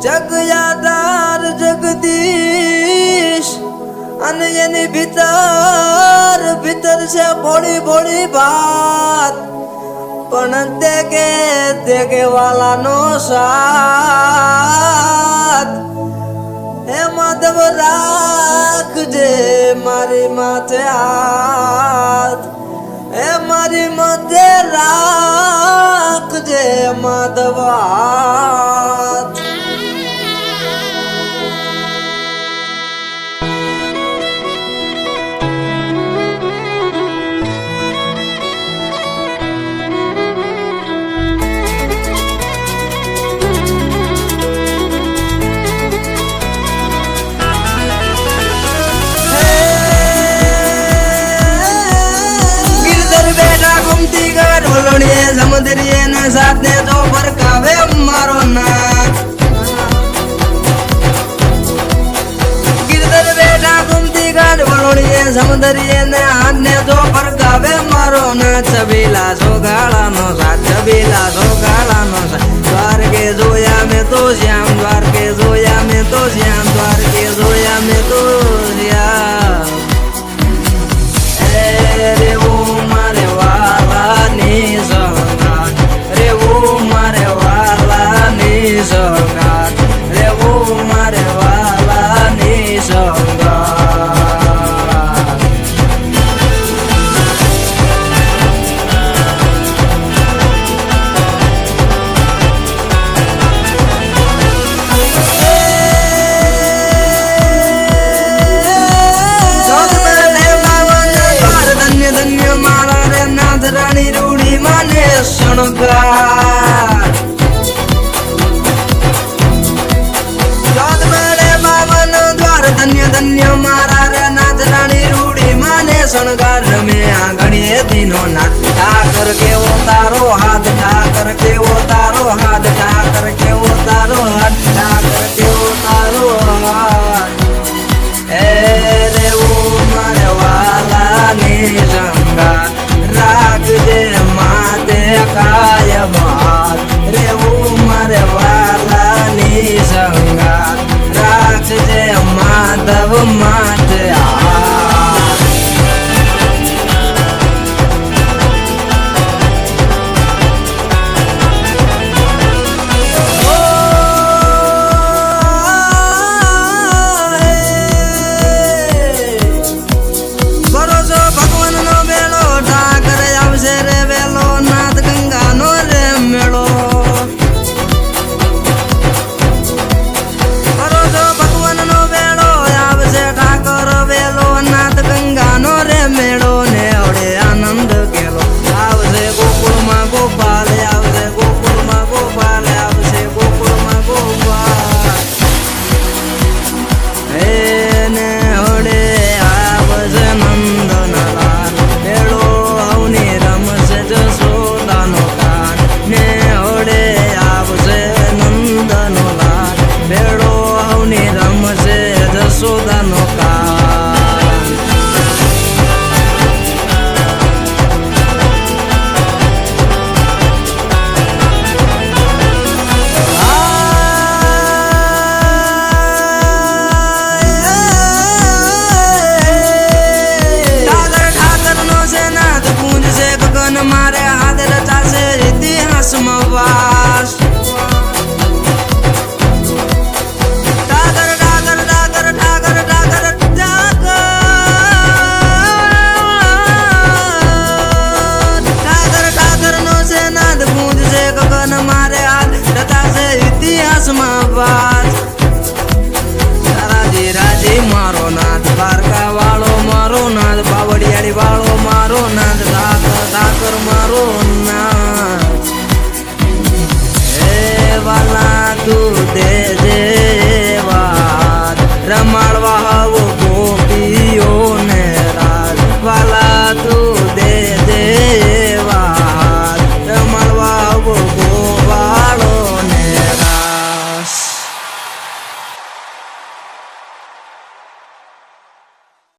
જગયાદાર જગદીશ. અને એની ભીતર ભીતર છે ભોળી ભોળી ભાત. પણ તે કે તે કે સાથ. હે માધવ રાખજે મારી માથે હાથ. હે મારી માથે રાખજે માધવ હાથ સાથે તો ફરકાવે મારો નાથ. ગિરધર બેઠા ગુમતી ઘર વલોડીએ સમુદ્રીએ ને હાથને તો ફરકાવે મારો નાથ. છબીલા સોગાળાનો સાથ છબીલા સોગાળાનો સાથ. દ્વારકે જોયા મેં તો શ્યામ માને શણગાર. દ્વાર, ધન્ય ધન્ય મારા રે નાથ રાણી રૂડી માને શણગાર. રમે આંગણીએ દિનો ના ઠાકર કેવો તારો હાથ, ઠાકર કેવો તારો હાથ? va.